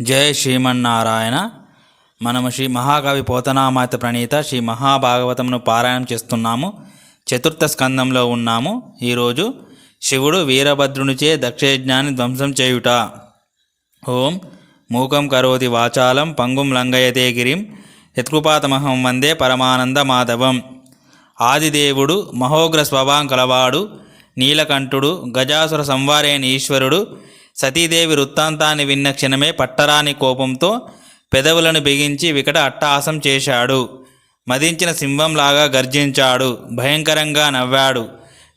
జయ శ్రీమన్నారాయణ. మనము శ్రీ మహాకవి పోతనామాత ప్రణీత శ్రీ మహాభాగవతమును పారాయణం చేస్తున్నాము. చతుర్థ స్కందంలో ఉన్నాము. ఈరోజు శివుడు వీరభద్రునిచే దక్షయజ్ఞాన్ని ధ్వంసం చేయుట. ఓం మూకం కరోతి వాచాలం పంగుం లంగయతే గిరిం యత్కృపాతమహం వందే పరమానంద మాధవం. ఆదిదేవుడు మహోగ్ర స్వభావం కలవాడు నీలకంఠుడు గజాసుర సంవారైన ఈశ్వరుడు సతీదేవి వృత్తాంతాన్ని విన్న క్షణమే పట్టరాని కోపంతో పెదవులను బిగించి వికట అట్టహాసం చేశాడు. మదించిన సింహంలాగా గర్జించాడు. భయంకరంగా నవ్వాడు.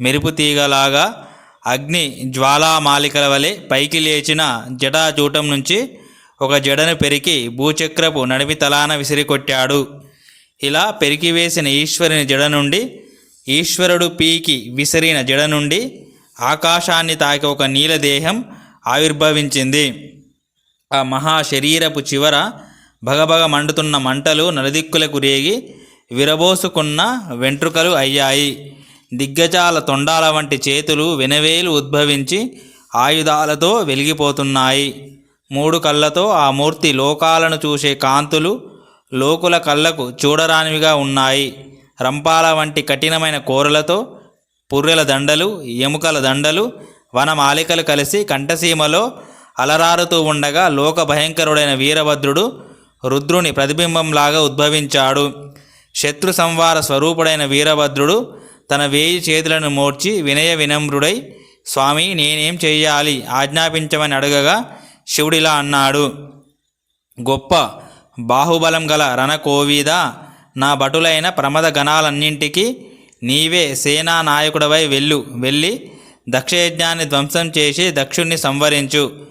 మెరుపు తీగలాగా అగ్ని జ్వాలామాలికల వలె పైకి లేచిన జటాచూటం నుంచి ఒక జడను పెరికి భూచక్రపు నడిమి తలాన విసిరికొట్టాడు. ఇలా పెరికివేసిన ఈశ్వరుని జడ నుండి ఈశ్వరుడు పీకి విసిరిన జడ నుండి ఆకాశాన్ని తాకి ఒక నీలదేహం ఆవిర్భవించింది. ఆ మహా శరీరపు చివర భగభగ మండుతున్న మంటలు నలుదిక్కులకు రేగి విరబోసుకున్న వెంట్రుకలు అయ్యాయి. దిగ్గజాల తొండాల వంటి చేతులు వెనవేలు ఉద్భవించి ఆయుధాలతో వెలిగిపోతున్నాయి. మూడు కళ్ళతో ఆ మూర్తి లోకాలను చూసే కాంతులు లోకుల కళ్ళకు చూడరానివిగా ఉన్నాయి. రంపాల వంటి కఠినమైన కోరలతో పుర్రెల దండలు ఎముకల దండలు వనమాలికలు కలిసి కంఠసీమలో అలరారుతూ ఉండగా లోక భయంకరుడైన వీరభద్రుడు రుద్రుని ప్రతిబింబంలాగా ఉద్భవించాడు. శత్రు సంవార స్వరూపుడైన వీరభద్రుడు తన వేయి చేతులను మోర్చి వినయ వినమ్రుడై స్వామి నేనేం చెయ్యాలి? ఆజ్ఞాపించమని అడగగా శివుడిలా అన్నాడు. గొప్ప బాహుబలం గల రణకోవిద నా భటులైన ప్రమద గణాలన్నింటికీ నీవే సేనా నాయకుడవై వెళ్ళు. వెళ్ళి దక్షయజ్ఞాన్ని ధ్వంసం చేసి దక్షుణ్ణి సంవరించు.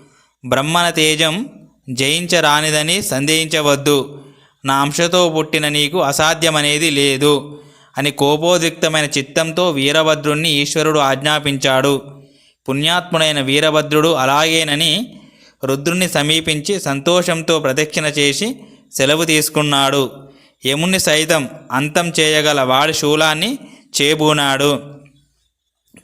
బ్రహ్మణ తేజం జయించరానిదని సందేహించవద్దు. నా అంశతో పుట్టిన నీకు అసాధ్యమనేది లేదు. అని కోపోద్రిక్తమైన చిత్తంతో వీరభద్రుణ్ణి ఈశ్వరుడు ఆజ్ఞాపించాడు. పుణ్యాత్ముడైన వీరభద్రుడు అలాగేనని రుద్రుణ్ణి సమీపించి సంతోషంతో ప్రదక్షిణ చేసి సెలవు తీసుకున్నాడు. యముణ్ణి సైతం అంతం చేయగల వాడి శూలాన్ని చేబూనాడు.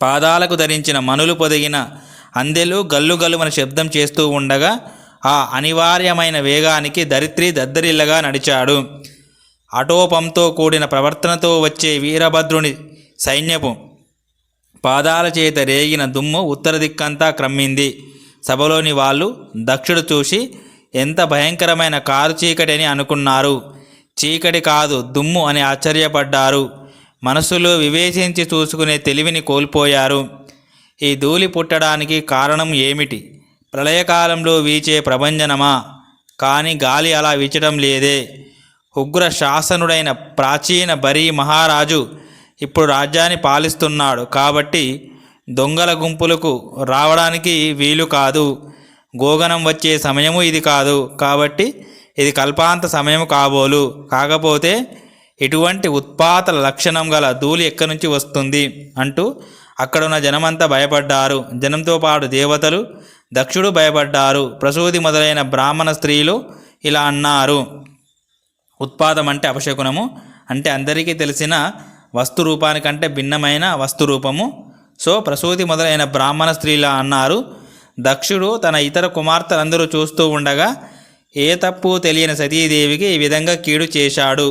పాదాలకు ధరించిన మనులు పొదిగిన అందెలు గల్లు శబ్దం చేస్తూ ఉండగా ఆ అనివార్యమైన వేగానికి దరిత్రి దద్దరిల్లగా నడిచాడు. అటోపంతో కూడిన ప్రవర్తనతో వచ్చే వీరభద్రుని సైన్యపు పాదాల చేత రేగిన దుమ్ము ఉత్తర దిక్కంతా క్రమ్మింది. సభలోని వాళ్ళు దక్షుడు చూసి ఎంత భయంకరమైన కారు చీకటి అని అనుకున్నారు. చీకటి కాదు దుమ్ము అని ఆశ్చర్యపడ్డారు. మనసులో వివేచించి చూసుకునే తెలివిని కోల్పోయారు. ఈ ధూళి పుట్టడానికి కారణం ఏమిటి? ప్రళయకాలంలో వీచే ప్రభంజనమా? కానీ గాలి అలా వీచడం లేదే. ఉగ్ర శాసనుడైన ప్రాచీన బరీ మహారాజు ఇప్పుడు రాజ్యాన్ని పాలిస్తున్నాడు. కాబట్టి దొంగల గుంపులకు రావడానికి వీలు కాదు. గోగనం వచ్చే సమయము ఇది కాదు. కాబట్టి ఇది కల్పాంత సమయం కాబోలు. కాకపోతే ఇటువంటి ఉత్పాత లక్షణం గల ధూళి ఎక్కడి నుంచి వస్తుంది అంటూ అక్కడున్న జనమంతా భయపడ్డారు. జనంతో పాటు దేవతలు దక్షుడు భయపడ్డారు. ప్రసూతి మొదలైన బ్రాహ్మణ స్త్రీలు ఇలా అన్నారు. ఉత్పాదం అంటే అపశకునము అంటే అందరికీ తెలిసిన వస్తు రూపానికంటే భిన్నమైన వస్తు రూపము. సో ప్రసూతి మొదలైన బ్రాహ్మణ స్త్రీలా అన్నారు. దక్షుడు తన ఇతర కుమార్తెలందరూ చూస్తూ ఉండగా ఏ తప్పు తెలియని సతీదేవికి ఈ విధంగా కీడు చేశాడు.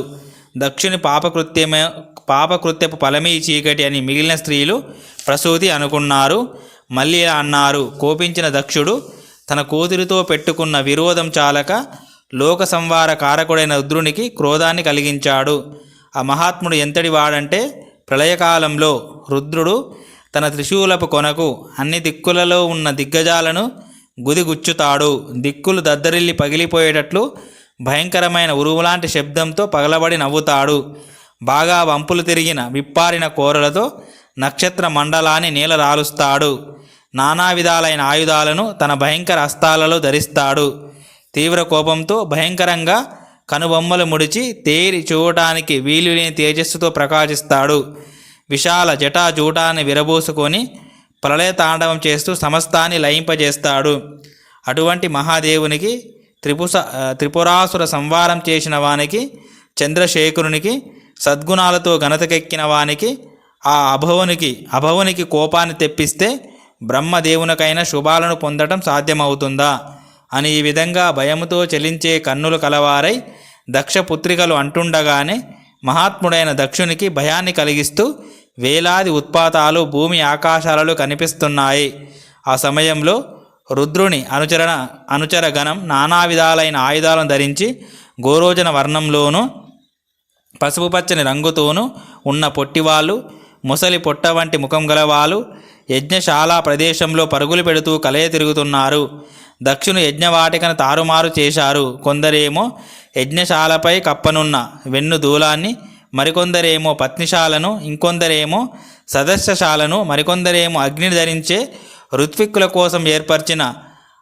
దక్షుని పాపకృత్యమే పాపకృత్యపు ఫలమే ఈ చీకటి అని మిగిలిన స్త్రీలు ప్రసూతి అనుకున్నారు. మళ్ళీ అన్నారు కోపించిన దక్షుడు తన కూతురితో పెట్టుకున్న విరోధం చాలక లోక సంవార కారకుడైన రుద్రునికి క్రోధాన్ని కలిగించాడు. ఆ మహాత్ముడు ఎంతటి వాడంటే ప్రళయకాలంలో రుద్రుడు తన త్రిశూలపు కొనకు అన్ని దిక్కులలో ఉన్న దిగ్గజాలను గుదిగుచ్చుతాడు. దిక్కులు దద్దరిల్లి పగిలిపోయేటట్లు భయంకరమైన ఉరువులాంటి శబ్దంతో పగలబడి నవ్వుతాడు. బాగా వంపులు తిరిగిన విప్పారిన కోరలతో నక్షత్ర మండలాన్ని నేల రాలుస్తాడు నానా విధాలైన ఆయుధాలను తన భయంకర హస్తాలలో ధరిస్తాడు. తీవ్ర కోపంతో భయంకరంగా కనుబొమ్మలు ముడిచి తేరి చూడటానికి వీలులేని తేజస్సుతో ప్రకాశిస్తాడు. విశాల జటాజూటాన్ని విరబోసుకొని ప్రళయ తాండవం చేస్తూ సమస్తాన్ని లయింపజేస్తాడు. అటువంటి మహాదేవునికి త్రిపుస త్రిపురాసుర సంవారం చేసిన వానికి చంద్రశేఖరునికి సద్గుణాలతో ఘనతకెక్కిన వానికి ఆ అభవునికి అభవునికి కోపాన్ని తెప్పిస్తే బ్రహ్మదేవునికైనా శుభాలను పొందటం సాధ్యమవుతుందా? అని ఈ విధంగా భయముతో చెలించే కన్నులు కలవారై దక్ష పుత్రికలు అంటుండగానే మహాత్ముడైన దక్షునికి భయాన్ని కలిగిస్తూ వేలాది ఉత్పాతాలు భూమి ఆకాశాలలో కనిపిస్తున్నాయి. ఆ సమయంలో రుద్రుని అనుచరణ అనుచర గణం నానా విధాలైన ఆయుధాలను ధరించి గోరోజన వర్ణంలోనూ పసుపు పచ్చని రంగుతోనూ ఉన్న పొట్టివాళ్ళు ముసలి పొట్ట వంటి ముఖం గలవాళ్ళు యజ్ఞశాల ప్రదేశంలో పరుగులు పెడుతూ కలయ తిరుగుతున్నారు. దక్షుని యజ్ఞవాటికను తారుమారు చేశారు. కొందరేమో యజ్ఞశాలపై కప్పనున్న వెన్ను దూలాన్ని మరికొందరేమో పత్నిశాలను ఇంకొందరేమో సదస్యశాలను మరికొందరేమో అగ్నిని ధరించే ఋత్విక్కుల కోసం ఏర్పరిచిన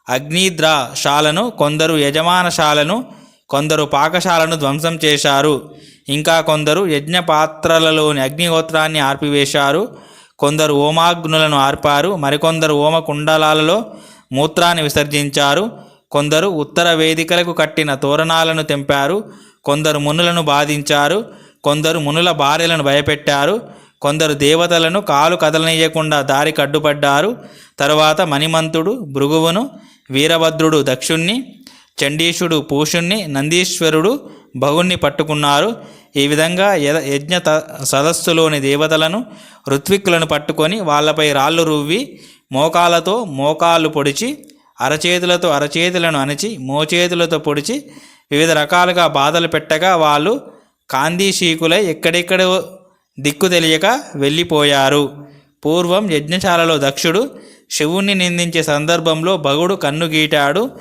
అగ్నిద్రాశాలను కొందరు యజమానశాలను కొందరు పాకశాలను ధ్వంసం చేశారు. ఇంకా కొందరు యజ్ఞ పాత్రలలోని అగ్నిహోత్రాన్ని ఆర్పివేశారు. కొందరు ఓమాగ్నులను ఆర్పారు. మరికొందరు ఓమ కుండలాలలో మూత్రాన్ని విసర్జించారు. కొందరు ఉత్తర వేదికలకు కట్టిన తోరణాలను తెంపారు. కొందరు మునులను బాధించారు. కొందరు మునుల భార్యలను భయపెట్టారు. కొందరు దేవతలను కాలు కదలనీయకుండా దారి కడ్డుపడ్డారు తరువాత మణిమంతుడు భృగువును వీరభద్రుడు దక్షుణ్ణి చండీశుడు పూషుణ్ణి నందీశ్వరుడు భగుణ్ణి పట్టుకున్నారు. ఈ విధంగా యజ్ఞ త- సదస్సులోని దేవతలను ఋత్విక్కులను పట్టుకొని వాళ్ళపై రాళ్ళు రువ్వి మోకాలతో మోకాళ్ళు పొడిచి అరచేతులతో అరచేతులను అణచి మోచేతులతో పొడిచి వివిధ రకాలుగా బాధలు పెట్టగా వాళ్ళు కాందీశీకులై ఎక్కడెక్కడ దిక్కు తెలియక వెళ్ళిపోయారు. పూర్వం యజ్ఞశాలలో దక్షుడు శివుణ్ణి నిందించే సందర్భంలో భగుడు కన్ను గీటాడు.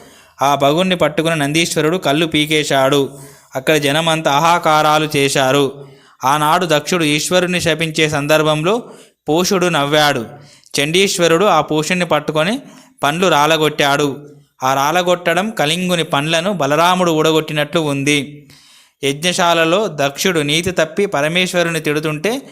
ఆ భగుణ్ణి పట్టుకుని నందీశ్వరుడు కళ్ళు పీకేశాడు. అక్కడ జనమంతా ఆహాకారాలు చేశారు. ఆనాడు దక్షుడు ఈశ్వరుణ్ణి శపించే సందర్భంలో పూషుడు నవ్వాడు. చండీశ్వరుడు ఆ పూషుణ్ణి పట్టుకొని పండ్లు రాలగొట్టాడు. ఆ రాలగొట్టడం కళింగుని పండ్లను బలరాముడు ఊడగొట్టినట్లు ఉంది. యజ్ఞశాలలో దక్షుడు నీతి తప్పి పరమేశ్వరుని తిడుతుంటే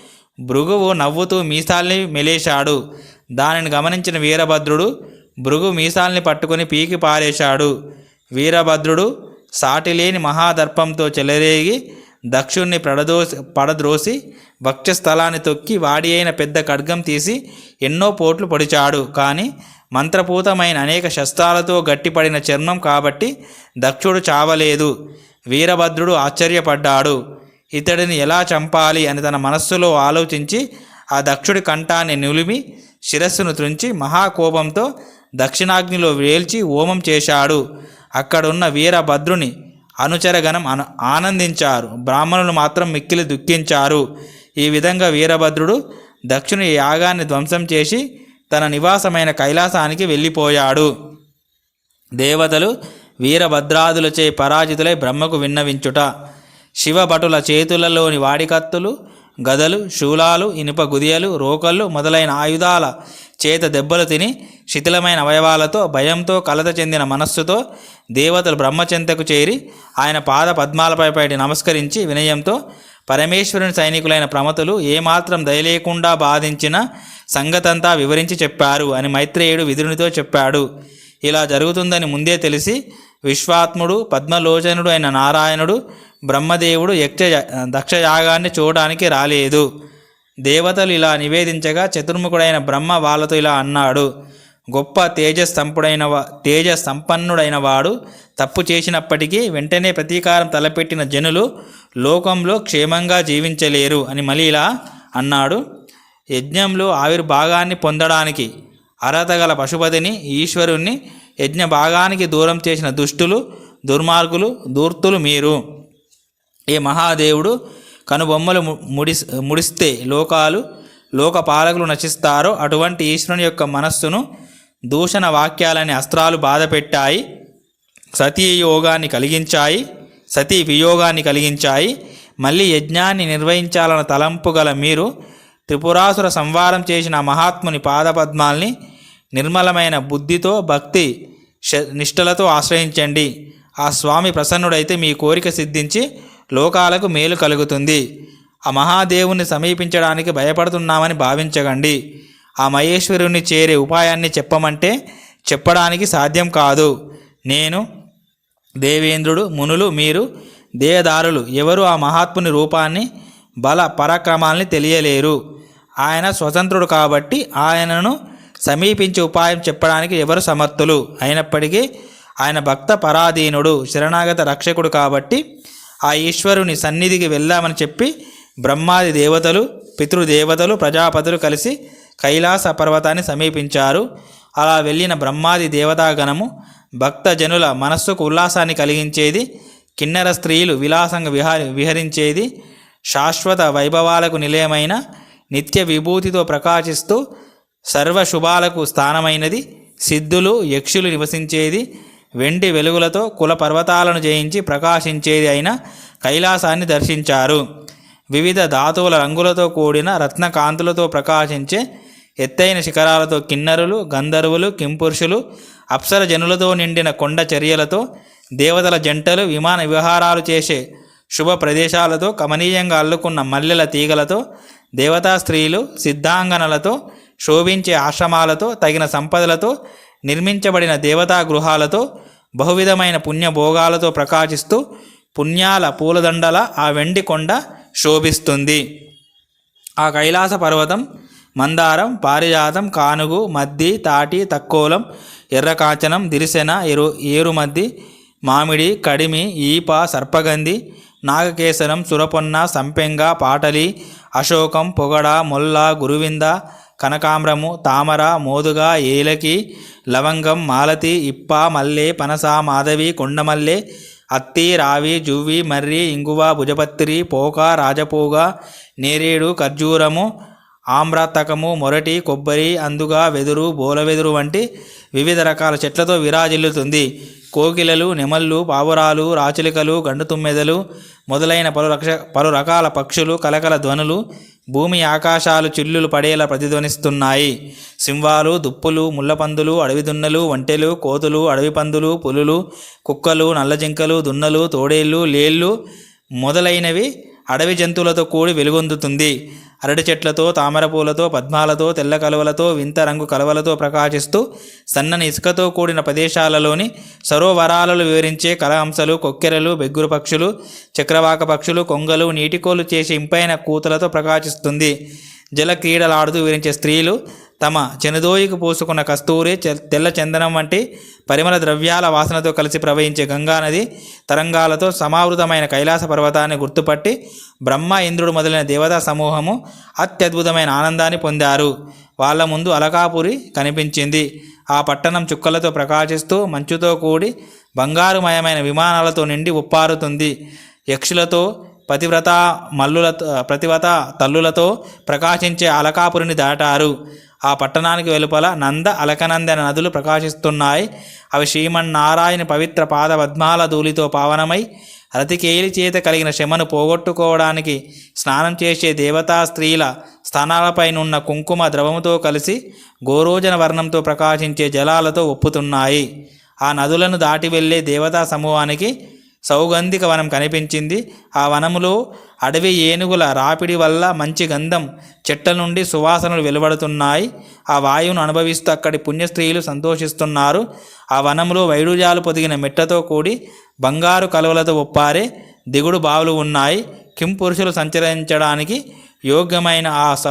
భృగువు నవ్వుతూ మీసాల్ని మెలేశాడు. దానిని గమనించిన వీరభద్రుడు భృగు మీసాల్ని పట్టుకుని పీకి పారేశాడు. వీరభద్రుడు సాటిలేని మహాదర్పంతో చెలరేగి దక్షుణ్ణి పడదోసి పడద్రోసి వక్షస్థలాన్ని తొక్కి వాడి అయిన పెద్ద ఖడ్గం తీసి ఎన్నో పోట్లు పొడిచాడు. కానీ మంత్రపూతమైన అనేక శస్త్రాలతో గట్టిపడిన చర్మం కాబట్టి దక్షుడు చావలేదు. వీరభద్రుడు ఆశ్చర్యపడ్డాడు. ఇతడిని ఎలా చంపాలి అని తన మనస్సులో ఆలోచించి ఆ దక్షుడి కంఠాన్ని నిలిమి శిరస్సును త్రుంచి మహాకోపంతో దక్షిణాగ్నిలో వేల్చి హోమం చేశాడు. అక్కడున్న వీరభద్రుని అనుచరగణం అను ఆనందించారు. బ్రాహ్మణులు మాత్రం మిక్కిలి దుఃఖించారు. ఈ విధంగా వీరభద్రుడు దక్షుని యాగాన్ని ధ్వంసం చేసి తన నివాసమైన కైలాసానికి వెళ్ళిపోయాడు. దేవతలు వీరభద్రాదులచే పరాజితులై బ్రహ్మకు విన్నవించుట. శివభటుల చేతులలోని వాడికత్తులు గదలు శూలాలు ఇనుప గుదియలు రోకళ్ళు మొదలైన ఆయుధాల చేత దెబ్బలు తిని శిథిలమైన అవయవాలతో భయంతో కలత చెందిన మనస్సుతో దేవతలు బ్రహ్మచెంతకు చేరి ఆయన పాద పద్మాలపై పైటి నమస్కరించి వినయంతో పరమేశ్వరుని సైనికులైన ప్రమతులు ఏమాత్రం దయలేకుండా బాధించిన సంగతంతా వివరించి చెప్పారు అని మైత్రేయుడు విదురునితో చెప్పాడు. ఇలా జరుగుతుందని ముందే తెలిసి విశ్వాత్ముడు పద్మలోచనుడు అయిన నారాయణుడు బ్రహ్మదేవుడు యక్ష దక్షయాగాన్ని చూడడానికి రాలేదు. దేవతలు ఇలా నివేదించగా చతుర్ముఖుడైన బ్రహ్మ వాళ్ళతో ఇలా అన్నాడు గొప్ప తేజస్తంపుడైన వా తేజ సంపన్నుడైన వాడు తప్పు చేసినప్పటికీ వెంటనే ప్రతీకారం తలపెట్టిన జనులు లోకంలో క్షేమంగా జీవించలేరు అని మళ్ళీ ఇలా అన్నాడు. యజ్ఞంలో ఆవిర్భాగాన్ని పొందడానికి అర్హత గల పశుపతిని ఈశ్వరుణ్ణి యజ్ఞ భాగానికి దూరం చేసిన దుష్టులు దుర్మార్గులు దూర్తులు మీరు. ఈ మహాదేవుడు కనుబొమ్మలు ముడి ముడిస్తే లోకాలు లోకపాలకులు నశిస్తారో అటువంటి ఈశ్వరుని యొక్క మనస్సును దూషణ వాక్యాలని అస్త్రాలు బాధపెట్టాయి సతీ యోగాన్ని కలిగించాయి సతీ వియోగాన్ని కలిగించాయి. మళ్ళీ యజ్ఞాన్ని నిర్వహించాలన్న తలంపు గల మీరు త్రిపురాసుర సంవారం చేసిన మహాత్ముని పాదపద్మాల్ని నిర్మలమైన బుద్ధితో భక్తి నిష్ఠలతో ఆశ్రయించండి. ఆ స్వామి ప్రసన్నుడైతే మీ కోరిక సిద్ధించి లోకాలకు మేలు కలుగుతుంది. ఆ మహాదేవుని సమీపించడానికి భయపడుతున్నామని భావించకండి. ఆ మహేశ్వరుని చేరే ఉపాయాన్ని చెప్పమంటే చెప్పడానికి సాధ్యం కాదు. నేను దేవేంద్రుడు మునులు మీరు దేహదారులు ఎవరు ఆ మహాత్ముని రూపాన్ని బల పరాక్రమాల్ని తెలియలేరు. ఆయన స్వతంత్రుడు కాబట్టి ఆయనను సమీపించి ఉపాయం చెప్పడానికి ఎవరు సమర్థులు? అయినప్పటికీ ఆయన భక్త పరాధీనుడు శరణాగత రక్షకుడు కాబట్టి ఆ ఈశ్వరుని సన్నిధికి వెళ్దామని చెప్పి బ్రహ్మాది దేవతలు పితృదేవతలు ప్రజాపతులు కలిసి కైలాస పర్వతాన్ని సమీపించారు. అలా వెళ్ళిన బ్రహ్మాది దేవతాగణము భక్తజనుల మనస్సుకు ఉల్లాసాన్ని కలిగించేది కిన్నెర స్త్రీలు విలాసంగా విహారి విహరించేది శాశ్వత వైభవాలకు నిలయమైన నిత్య విభూతితో ప్రకాశిస్తూ సర్వ శుభాలకు స్థానమైనది సిద్ధులు యక్షులు నివసించేది వెండి వెలుగులతో కుల పర్వతాలను జయించి ప్రకాశించేది అయిన కైలాసాన్ని దర్శించారు. వివిధ ధాతువుల రంగులతో కూడిన రత్నకాంతులతో ప్రకాశించే ఎత్తైన శిఖరాలతో కిన్నరులు గంధర్వులు కింపురుషులు అప్సర జనులతో నిండిన కొండ చర్యలతో దేవతల జంటలు విమాన విహారాలు చేసే శుభ ప్రదేశాలతో కమనీయంగా అల్లుకున్న మల్లెల తీగలతో దేవతా స్త్రీలు సిద్ధాంగనలతో శోభించే ఆశ్రమాలతో తగిన సంపదలతో నిర్మించబడిన దేవతా గృహాలతో బహువిధమైన పుణ్యభోగాలతో ప్రకాశిస్తూ పుణ్యాల పూలదండల ఆ వెండి కొండ శోభిస్తుంది. ఆ కైలాస పర్వతం మందారం పారిజాతం కానుగు మద్ది తాటి తక్కోలం ఎర్రకాచనం దిరిసెన ఎరు ఏరుమద్ది మామిడి కడిమి ఈప సర్పగంధి నాగకేసరం సురపొన్న సంపెంగ పాటలి అశోకం పొగడ మొల్ల గురువింద కనకాంబ్రము తామర మోదుగ ఏలకి లవంగం మాలతి ఇప్ప మల్లె పనస మాధవి కొండమల్లె అత్తి రావి జువ్వి మర్రి ఇంగువ భుజపత్రి పోక రాజపోగ నేరేడు ఖర్జూరము ఆమ్రాతకము మొరటి కొబ్బరి అందుగా వెదురు బోలవెదురు వంటి వివిధ రకాల చెట్లతో విరాజిల్లుతుంది. కోకిలలు నెమళ్ళు పావురాలు రాచులికలు గండు తుమ్మెదలు మొదలైన పలు రక్ష పలు రకాల పక్షులు కలకల ధ్వనులు భూమి ఆకాశాలు చిల్లులు పడేలా ప్రతిధ్వనిస్తున్నాయి. సింహాలు దుప్పులు ముళ్ళపందులు అడవి దున్నలు ఒంటెలు కోతులు అడవి పందులు పులులు కుక్కలు నల్లజింకలు దున్నలు తోడేళ్ళు లేళ్ళు మొదలైనవి అడవి జంతువులతో కూడి వెలుగొందుతుంది. అరటి చెట్లతో తామర పూలతో పద్మాలతో తెల్ల కలువలతో వింత రంగు కలువలతో ప్రకాశిస్తూ సన్నని ఇసుకతో కూడిన ప్రదేశాలలోని సరోవరాలలో వివరించే కలహంసలు కొక్కెరలు బెగ్గురు పక్షులు చక్రవాక పక్షులు కొంగలు నీటికోలు చేసే ఇంపైన కూతలతో ప్రకాశిస్తుంది. జల క్రీడలాడుతూ వివరించే స్త్రీలు తమ చెనుదోయికి పూసుకున్న కస్తూరి చె- తెల్ల చందనం వంటి పరిమళ ద్రవ్యాల వాసనతో కలిసి ప్రవహించే గంగానది తరంగాలతో సమావృతమైన కైలాస పర్వతాన్ని గుర్తుపట్టి బ్రహ్మ ఇంద్రుడు మొదలైన దేవతా సమూహము అత్యద్భుతమైన ఆనందాన్ని పొందారు. వాళ్ళ ముందు అలకాపురి కనిపించింది. ఆ పట్టణం చుక్కలతో ప్రకాశిస్తూ మంచుతో కూడి బంగారుమయమైన విమానాలతో నిండి ఉప్పారుతుంది. యక్షులతో పతివ్రత మల్లులతో ప్రతివ్రత తల్లులతో ప్రకాశించే అలకాపురిని దాటారు. ఆ పట్టణానికి వెలుపల నంద అలకనందన నదులు ప్రకాశిస్తున్నాయి. అవి శ్రీమన్నారాయణ పవిత్ర పాద పద్మాల ధూళితో పావనమై రతికేలి చేత కలిగిన శమను పోగొట్టుకోవడానికి స్నానం చేసే దేవతా స్త్రీల స్థానాలపైనున్న కుంకుమ ద్రవముతో కలిసి గోరోజన వర్ణంతో ప్రకాశించే జలాలతో ఒప్పుతున్నాయి. ఆ నదులను దాటి వెళ్ళే దేవతా సమూహానికి సౌగంధిక వనం కనిపించింది. ఆ వనములో అడవి ఏనుగుల రాపిడి వల్ల మంచి గంధం చెట్ల నుండి సువాసనలు వెలువడుతున్నాయి. ఆ వాయువును అనుభవిస్తూ అక్కడి పుణ్యస్త్రీలు సంతోషిస్తున్నారు. ఆ వనములో వైడుజాలు పొదిగిన మెట్టతో కూడి బంగారు కలువలతో ఒప్పారే దిగుడు బావులు ఉన్నాయి. కిం పురుషులు సంచరించడానికి యోగ్యమైన ఆ స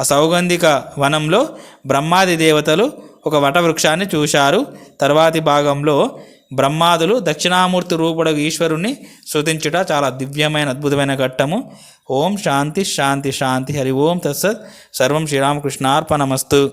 ఆ సౌగంధిక వనంలో బ్రహ్మాది దేవతలు ఒక వటవృక్షాన్ని చూశారు. తర్వాతి భాగంలో బ్రహ్మాదులు దక్షిణామూర్తి రూపుడు ఈశ్వరుణ్ణి శృతించుట చాలా దివ్యమైన అద్భుతమైన ఘట్టము. ఓం శాంతి శాంతి శాంతి. హరి ఓం తత్సత్. సర్వం శ్రీరామకృష్ణార్పణమస్తు.